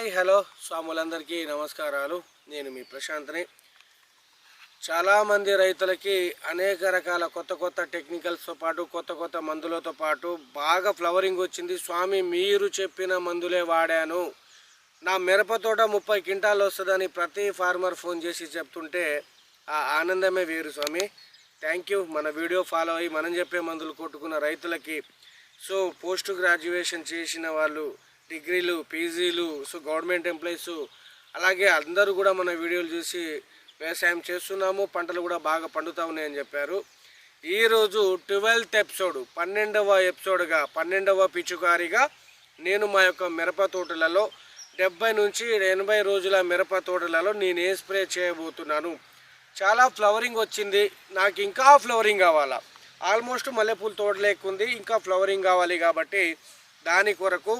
Hi hello స్వాములందరికీ నమస్కారాలు. నేను మీ ప్రశాంత్ని. చాలామంది రైతులకి అనేక రకాల కొత్త కొత్త టెక్నికల్స్తో పాటు కొత్త కొత్త మందులతో పాటు బాగా ఫ్లవరింగ్ వచ్చింది. స్వామి మీరు చెప్పిన మందులే వాడాను. నా మిరపతోట ముప్పై క్వింటాలు వస్తుందని ప్రతి ఫార్మర్ ఫోన్ చేసి చెప్తుంటే ఆ ఆనందమే వేరు స్వామి. థ్యాంక్ యూ మన వీడియో ఫాలో అయ్యి మనం చెప్పే మందులు కొట్టుకున్న రైతులకి. సో పోస్ట్ గ్రాడ్యుయేషన్ చేసిన వాళ్ళు డిగ్రీలు పీజీలు సో గవర్నమెంట్ ఎంప్లాయీస్ అలాగే అందరూ కూడా మన వీడియోలు చూసి వ్యవసాయం చేస్తున్నాము పంటలు కూడా బాగా పండుతూ ఉన్నాయని చెప్పారు. ఈరోజు ట్వెల్త్ ఎపిసోడ్ పన్నెండవ ఎపిసోడ్గా పన్నెండవ పిచుకారిగా నేను మా యొక్క మిరప తోటలలో డెబ్బై నుంచి ఎనభై రోజుల మిరప తోటలలో నేను ఏ స్ప్రే చేయబోతున్నాను. చాలా ఫ్లవరింగ్ వచ్చింది నాకు ఇంకా ఫ్లవరింగ్ కావాలా? ఆల్మోస్ట్ మల్లెపూల తోట లేకుంది ఇంకా ఫ్లవరింగ్ కావాలి కాబట్టి దాని కొరకు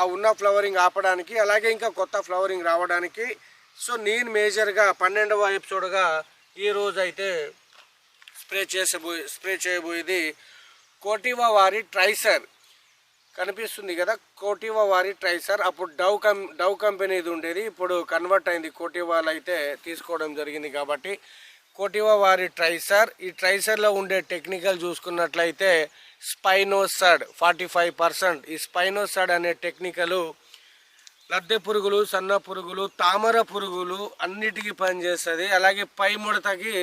ఆ ఉన్న ఫ్లవరింగ్ ఆపడానికి అలాగే ఇంకా కొత్త ఫ్లవరింగ్ రావడానికి. సో నేను మేజర్గా పన్నెండవ ఎపిసోడ్గా ఈరోజు అయితే స్ప్రే చేసబోయే స్ప్రే చేయబోయేది కోటివా వారి ట్రైసర్. కనిపిస్తుంది కదా కోటివా వారి ట్రైసర్. అప్పుడు డవ్ కం డవ్ కంపెనీది ఉండేది. ఇప్పుడు కన్వర్ట్ అయింది కోటివాలు అయితే తీసుకోవడం జరిగింది కాబట్టి. కోటివా వారి ట్రైసర్. ఈ ట్రైసర్లో ఉండే టెక్నికల్ చూసుకున్నట్లయితే స్పైనోసడ్ ఫార్టీ ఫైవ్ పర్సెంట్. ఈ స్పైనోసడ్ అనే టెక్నికలు లద్దె పురుగులు సన్న పురుగులు తామర పురుగులు అన్నిటికీ పనిచేస్తుంది. అలాగే పై ముడతకి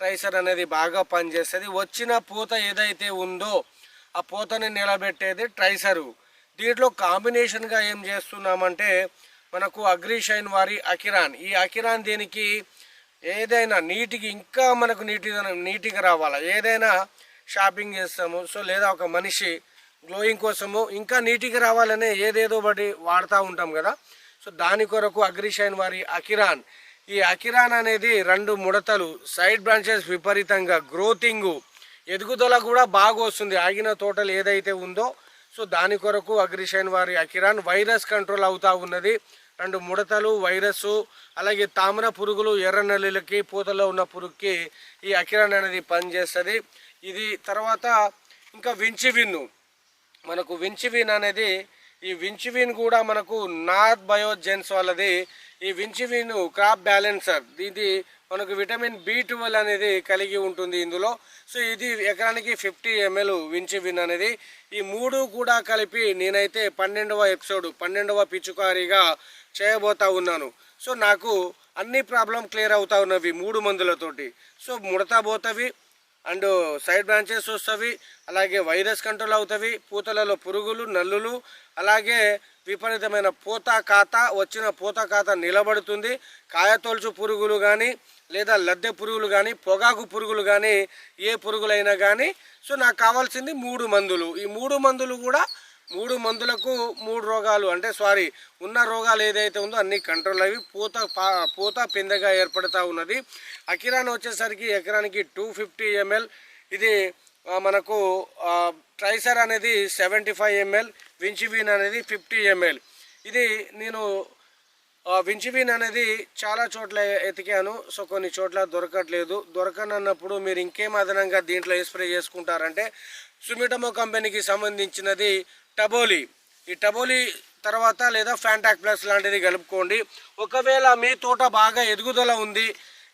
ట్రైసర్ అనేది బాగా పనిచేస్తుంది. వచ్చిన పూత ఏదైతే ఉందో ఆ పూతని నిలబెట్టేది ట్రైసరు. దీంట్లో కాంబినేషన్గా ఏం చేస్తున్నామంటే మనకు అగ్రిషైన్ వారి అకిరాన్. ఈ అకిరాన్ దీనికి ఏదైనా నీటికి ఇంకా మనకు నీటి నీటిగా రావాలా? ఏదైనా షాపింగ్ చేస్తాము సో లేదా ఒక మనిషి గ్లోయింగ్ కోసము ఇంకా నీటికి రావాలనే ఏదేదో బట్టి వాడుతూ ఉంటాం కదా. సో దాని కొరకు అగ్రిషైన్ వారి అకిరాన్. ఈ అకిరాన్ అనేది రెండు ముడతలు సైడ్ బ్రాంచెస్ విపరీతంగా గ్రోతింగు. ఎదుగుదల కూడా బాగా వస్తుంది ఆగిన తోటలు ఏదైతే ఉందో. సో దాని కొరకు అగ్రిషైన్ వారి అకిరాన్ వైరస్ కంట్రోల్ అవుతూ ఉన్నది. రెండు ముడతలు వైరస్ అలాగే తామర పురుగులు ఎర్ర నల్లులకి పూతలో ఉన్న పురుగుకి ఈ అకిరాన్ అనేది పనిచేస్తుంది. ఇది తర్వాత ఇంకా వించివిన్ను మనకు వించివిన్ అనేది ఈ వించివిన్ కూడా మనకు నార్త్ బయోజెన్స్ వాళ్ళది. ఈ వించివిన్ క్రాప్ బ్యాలెన్సర్ ఇది మనకు విటమిన్ బి ట్వెల్వ్ అనేది కలిగి ఉంటుంది ఇందులో. సో ఇది ఎకరానికి ఫిఫ్టీ ఎంఎల్ వించివిన్ అనేది. ఈ మూడు కూడా కలిపి నేనైతే పన్నెండవ ఎపిసోడ్ పన్నెండవ పిచ్చుకారిగా చేయబోతా ఉన్నాను. సో నాకు అన్ని ప్రాబ్లం క్లియర్ అవుతా ఉన్నవి మూడు మందులతోటి. సో ముడతా పోతవి అండ్ సైడ్ బ్రాంచెస్ వస్తవి అలాగే వైరస్ కంట్రోల్ అవుతవి పూతలలో పురుగులు నల్లులు అలాగే విపరీతమైన పూత కాత వచ్చిన పూత కాత నిలబడుతుంది. కాయతోల్చు పురుగులు కానీ లేదా లద్దె పురుగులు కానీ పొగాకు పురుగులు కానీ ఏ పురుగులైనా కానీ సో నాకు కావాల్సింది మూడు మందులు. ఈ మూడు మందులు కూడా మూడు మందులకు మూడు రోగాలు అంటే సారీ ఉన్న రోగాలు ఏదైతే ఉందో అన్ని కంట్రోల్ అవి పూత పా- పూత పిందెగా ఏర్పడుతూ ఉన్నది. అకిరాన్ వచ్చేసరికి ఎకరానికి టూ ఫిఫ్టీ ఎంఎల్ ఇది మనకు ట్రైసర్ అనేది సెవెంటీ ఫైవ్ ఎంఎల్ వించివీన్ అనేది ఫిఫ్టీ ఎంఎల్ ఇది నేను వించివీన్ అనేది చాలా చోట్ల ఎతికాను. సో కొన్ని చోట్ల దొరకట్లేదు. దొరకనన్నప్పుడు మీరు ఇంకేం అదనంగా దీంట్లో ఏ స్ప్రే చేసుకుంటారంటే సుమిటమో కంపెనీకి సంబంధించినది టబోలి. ఈ టబోలి తర్వాత లేదా ఫ్యాంటాక్ ప్లస్ లాంటిది కలుపుకోండి. ఒకవేళ మీ తోట బాగా ఎదుగుదల ఉంది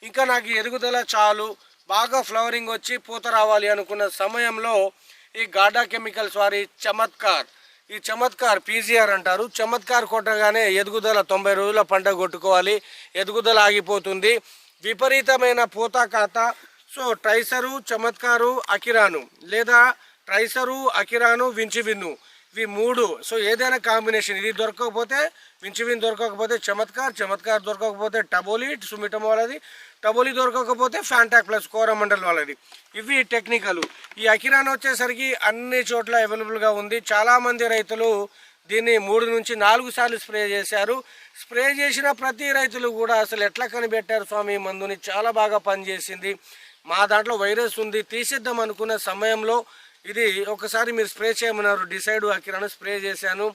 ఇంకా నాకు ఎదుగుదల చాలు బాగా ఫ్లవరింగ్ వచ్చి పూత రావాలి అనుకున్న సమయంలో ఈ గాడా కెమికల్స్ వారి చమత్కార్ ఈ చమత్కార్ పీజీఆర్ అంటారు. చమత్కార్ కొట్టగానే ఎదుగుదల తొంభై రోజుల పంట కొట్టుకోవాలి ఎదుగుదల ఆగిపోతుంది. విపరీతమైన పూత కాత సో ట్రైసరు చమత్కారు అకిరాను లేదా ట్రైసరు అకిరాను వించివిన్ను ఇవి మూడు. సో ఏదైనా కాంబినేషన్ ఇది దొరకకపోతే వించివిన్ దొరకకపోతే చమత్కార్ చమత్కార్ దొరకకపోతే టబోలి సుమిటం వాళ్ళది. టబోలి దొరకకపోతే ఫ్యాంటాక్ ప్లస్ కోరమండల్ వాళ్ళది. ఇవి టెక్నికలు. ఈ అకిరాన్ వచ్చేసరికి అన్ని చోట్ల అవైలబుల్గా ఉంది. చాలామంది రైతులు దీన్ని మూడు నుంచి నాలుగు సార్లు స్ప్రే చేశారు. స్ప్రే చేసిన ప్రతి రైతులు కూడా అసలు ఎట్లా కనిపెట్టారు స్వామి? ఈ మందుని చాలా బాగా పనిచేసింది. మా దాంట్లో వైరస్ ఉంది. తీసేద్దాం అనుకున్న సమయంలో ఇది ఒకసారి మీరు స్ప్రే చేయమన్నారు. డిసైడ్ అకిరాను స్ప్రే చేశాను.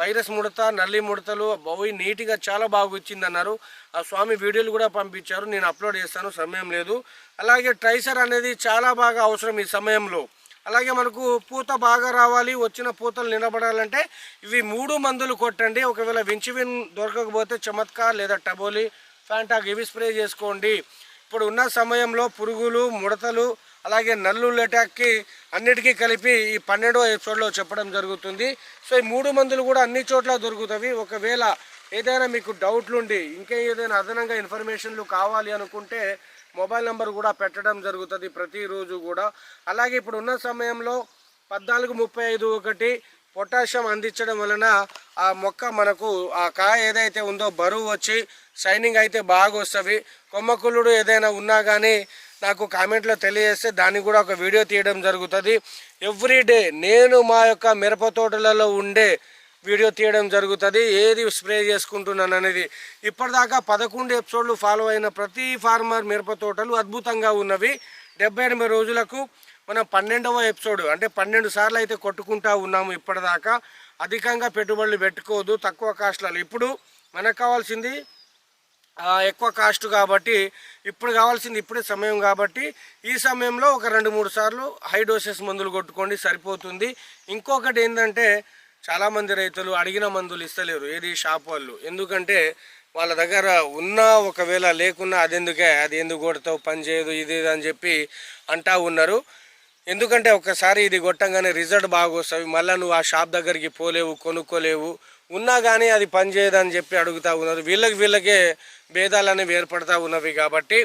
వైరస్ ముడత నల్లి ముడతలు బావి నీట్గా చాలా బాగా వచ్చిందన్నారు. ఆ స్వామి వీడియోలు కూడా పంపించారు. నేను అప్లోడ్ చేస్తాను సమయం లేదు. అలాగే ట్రైసర్ అనేది చాలా బాగా అవసరం ఈ సమయంలో. అలాగే మనకు పూత బాగా రావాలి వచ్చిన పూతలు నిలబడాలంటే ఇవి మూడు మందులు కొట్టండి. ఒకవేళ విన్ దొరకకపోతే చమత్కార్ లేదా టబోలి ఫ్యాంటాక్ ఇవి స్ప్రే చేసుకోండి. ఇప్పుడు ఉన్న సమయంలో పురుగులు ముడతలు అలాగే నల్లుల అటాక్కి అన్నిటికీ కలిపి ఈ పన్నెండవ ఎపిసోడ్లో చెప్పడం జరుగుతుంది. సో ఈ మూడు మందులు కూడా అన్ని చోట్ల దొరుకుతాయి ఒకవేళ ఏదైనా మీకు డౌట్లు ఉండి ఇంకా ఏదైనా అదనంగా ఇన్ఫర్మేషన్లు కావాలి అనుకుంటే మొబైల్ నెంబర్ కూడా పెట్టడం జరుగుతుంది ప్రతిరోజు కూడా. అలాగే ఇప్పుడు ఉన్న సమయంలో పద్నాలుగు ముప్పై ఐదు ఒకటి పొటాషియం అందించడం వలన ఆ మొక్క మనకు ఆ కాయ ఏదైతే ఉందో బరువు వచ్చి షైనింగ్ అయితే బాగా వస్తుంది కొమ్మకుళ్ళుడు ఏదైనా ఉన్నా కానీ నాకు కామెంట్లో తెలియజేస్తే దాన్ని కూడా ఒక వీడియో తీయడం జరుగుతుంది. ఎవ్రీ డే నేను మా యొక్క మిరప తోటలలో ఉండే వీడియో తీయడం జరుగుతుంది. ఏది స్ప్రే చేసుకుంటున్నాను అనేది ఇప్పటిదాకా పదకొండు ఎపిసోడ్లు ఫాలో అయిన ప్రతి ఫార్మర్ మిరప తోటలు అద్భుతంగా ఉన్నవి. డెబ్బై ఎనభై రోజులకు మనం పన్నెండవ ఎపిసోడ్ అంటే పన్నెండు సార్లు అయితే కొట్టుకుంటా ఉన్నాము ఇప్పటిదాకా. అధికంగా పెట్టుబడులు పెట్టుకోవద్దు తక్కువ కాస్ట్లలో. ఇప్పుడు మనకు కావాల్సింది ఎక్కువ కాస్ట్ కాబట్టి ఇప్పుడు కావాల్సింది ఇప్పుడే సమయం కాబట్టి ఈ సమయంలో ఒక రెండు మూడు సార్లు హై డోసెస్ మందులు కొట్టుకోండి సరిపోతుంది. ఇంకొకటి ఏంటంటే చాలామంది రైతులు అడిగిన మందులు ఇస్తలేరు ఏది షాప్ వాళ్ళు. ఎందుకంటే వాళ్ళ దగ్గర ఉన్నా ఒకవేళ లేకున్నా అది ఎందుకే అది ఎందుకు కొడతావు పని చేయదు ఇది ఇది అని చెప్పి అంటా ఉన్నారు. ఎందుకంటే ఒకసారి ఇది కొట్టంగానే రిజల్ట్ బాగా వస్తుంది మళ్ళీ నువ్వు ఆ షాప్ దగ్గరికి పోలేవు కొనుక్కోలేవు ఉన్నా కానీ అది పనిచేయదని చెప్పి అడుగుతా ఉన్నారు. వీళ్ళకి వీళ్ళకే భేదాలు అనేవి ఏర్పడతా ఉన్నవి కాబట్టి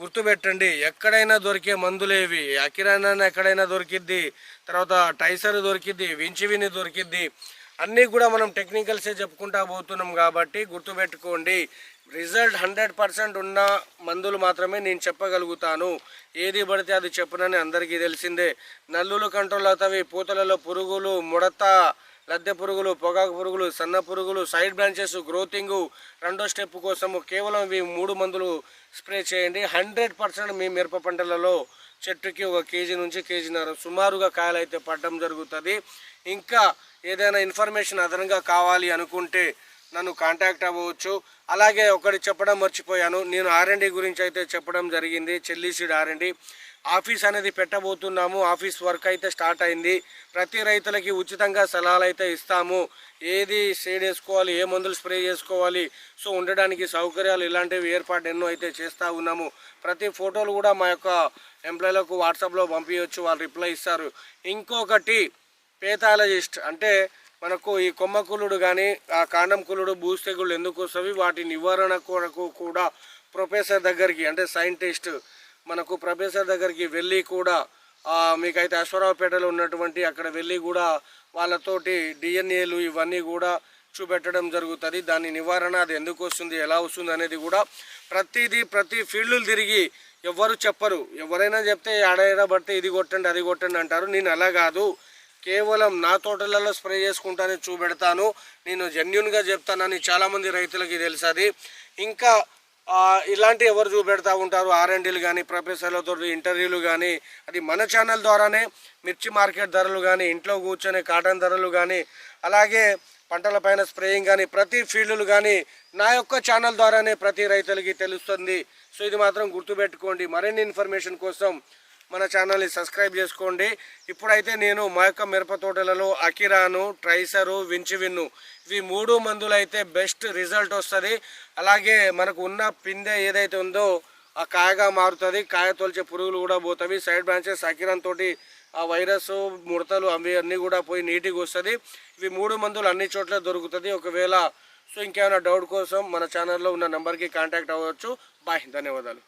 గుర్తుపెట్టండి ఎక్కడైనా దొరికే మందులేవి అకిరానా ఎక్కడైనా దొరికిద్ది తర్వాత టైసర్ దొరికిద్ది వించివిని దొరికిద్ది అన్నీ కూడా మనం టెక్నికల్సే చెప్పుకుంటా పోతున్నాం కాబట్టి గుర్తుపెట్టుకోండి రిజల్ట్ హండ్రెడ్ పర్సెంట్ ఉన్న మందులు మాత్రమే నేను చెప్పగలుగుతాను. ఏది పడితే అది చెప్పనని అందరికీ తెలిసిందే. నల్లులు కంట్రోల్ అవుతాయి పూతలలో పురుగులు ముడత లద్దె పురుగులు పొగాకు పురుగులు సన్న పురుగులు సైడ్ బ్రాంచెస్ గ్రోతింగ్ రెండో స్టెప్ కోసము కేవలం ఇవి మూడు మందులు స్ప్రే చేయండి. హండ్రెడ్ పర్సెంట్ మీ మిరప పంటలలో చెట్టుకి ఒక కేజీ నుంచి కేజీన్నర సుమారుగా కాయలు అయితే పడడం జరుగుతుంది. ఇంకా ఏదైనా ఇన్ఫర్మేషన్ అదనంగా కావాలి అనుకుంటే నన్ను కాంటాక్ట్ అవ్వవచ్చు అలాగే ఒకటి చెప్పడం మర్చిపోయాను. నేను ఆర్ఎండి గురించి అయితే చెప్పడం జరిగింది. చెల్లి సీడ్ ఆర్ఎండి ఆఫీస్ అనేది పెట్టబోతున్నాము ఆఫీస్ వర్క్ అయితే స్టార్ట్ అయింది. ప్రతి రైతులకి ఉచితంగా సలహాలు అయితే ఇస్తాము. ఏది షేడ్ వేసుకోవాలి ఏ మందులు స్ప్రే చేసుకోవాలి సో ఉండడానికి సౌకర్యాలు ఇలాంటివి ఏర్పాటు ఎన్నో అయితే చేస్తూ ఉన్నాము. ప్రతి ఫోటోలు కూడా మా యొక్క ఎంప్లాయీలకు వాట్సాప్లో పంపించవచ్చు వాళ్ళు రిప్లై ఇస్తారు. ఇంకొకటి పేథాలజిస్ట్ అంటే మనకు ఈ కొమ్మ కులుడు కానీ ఆ కాండం కులుడు భూస్తెగుళ్ళు ఎందుకు వస్తవి? వాటి నివారణ కొరకు కూడా ప్రొఫెసర్ దగ్గరికి అంటే సైంటిస్ట్ మనకు ప్రొఫెసర్ దగ్గరికి వెళ్ళి కూడా మీకైతే అశ్వరావుపేటలో ఉన్నటువంటి అక్కడ వెళ్ళి కూడా వాళ్ళతోటి డిఎన్ఏలు ఇవన్నీ కూడా చూపెట్టడం జరుగుతుంది. దాని నివారణ అది ఎందుకు వస్తుంది ఎలా వస్తుంది అనేది కూడా ప్రతిదీ ప్రతి ఫీల్డ్లు తిరిగి ఎవ్వరు చెప్పరు. ఎవరైనా చెప్తే ఆడైనా పడితే ఇది కొట్టండి అది కొట్టండి అంటారు. నేను అలా కాదు. కేవలం నా తోటలలో స్ప్రే చేసుకుంటానే చూపెడతాను. నేను జెన్యున్గా చెప్తానని చాలామంది రైతులకి తెలుసు అది ఇంకా ఇలాంటి ఎవరు చూపెడతా ఉంటారు? ఆర్ఎండీలు కానీ ప్రొఫెసర్లతో ఇంటర్వ్యూలు కానీ అది మన ఛానల్ ద్వారానే మిర్చి మార్కెట్ ధరలు కానీ ఇంట్లో కూర్చొని కాటన్ ధరలు కానీ అలాగే పంటల పైన స్ప్రేయింగ్ కానీ ప్రతి ఫీల్డ్లు కానీ నా యొక్క ఛానల్ ద్వారానే ప్రతి రైతులకి తెలుస్తుంది. సో ఇది మాత్రం గుర్తుపెట్టుకోండి. మరిన్ని ఇన్ఫర్మేషన్ కోసం మన ఛానల్ని సబ్స్క్రైబ్ చేసుకోండి. ఇప్పుడైతే నేను మా యొక్క మిరప తోటలలో అకిరాను ట్రైసరు వించివిన్ను. ఇవి మూడు మందులైతే బెస్ట్ రిజల్ట్ వస్తుంది. అలాగే మనకు ఉన్న పిందె ఏదైతే ఉందో ఆ కాయగా మారుతుంది. కాయ తొలిచే పురుగులు కూడా పోతాయి సైడ్ బ్రాంచెస్ అకిరాన్ తోటి ఆ వైరస్ ముడతలు అవి అన్నీ కూడా పోయి నీట్గా వస్తుంది. ఇవి మూడు మందులు అన్ని చోట్ల దొరుకుతుంది. ఒకవేళ సో ఇంకేమైనా డౌట్ కోసం మన ఛానల్లో ఉన్న నెంబర్కి కాంటాక్ట్ అవ్వచ్చు. బాయ్ ధన్యవాదాలు.